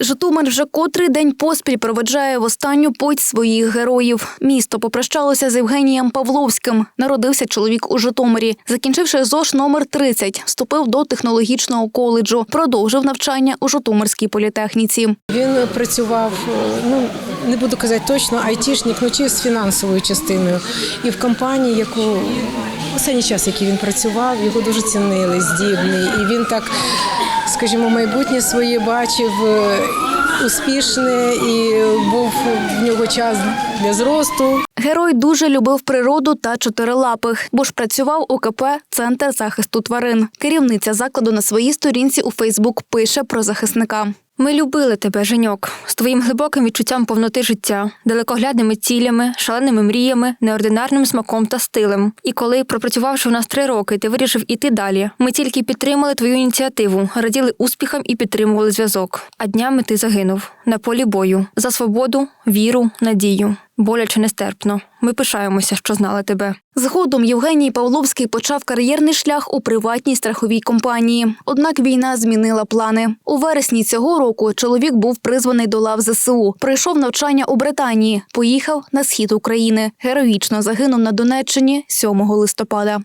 Житомир вже котрий день поспіль проведжає в останню путь своїх героїв. Місто попрощалося з Євгенієм Павловським. Народився чоловік у Житомирі. Закінчивши ЗОШ номер 30, вступив до технологічного коледжу. Продовжив навчання у Житомирській політехніці. Він працював, е, ну не буду казати точно, айтішник, ну чи з фінансовою частиною. І в компанії, яку останній час, який він працював, його дуже цінили, здібний. І він так, скажімо, майбутнє своє бачив е, успішне і був в нього час для зросту. Герой дуже любив природу та чотирилапих, бо ж працював у КП Центр захисту тварин. Керівниця закладу на своїй сторінці у Фейсбук пише про захисника. Ми любили тебе, Женьок, з твоїм глибоким відчуттям повноти життя, далекоглядними цілями, шаленими мріями, неординарним смаком та стилем. І коли, пропрацювавши у нас три роки, ти вирішив іти далі. Ми тільки підтримали твою ініціативу, раділи успіхам і підтримували зв'язок. А днями ти загинув на полі бою за свободу, віру, надію. Боляче нестерпно. Ми пишаємося, що знали тебе. Згодом Євгеній Павловський почав кар'єрний шлях у приватній страховій компанії. Однак війна змінила плани. У вересні цього року чоловік був призваний до лав ЗСУ. Пройшов навчання у Британії, поїхав на схід України. Героїчно загинув на Донеччині 7 листопада.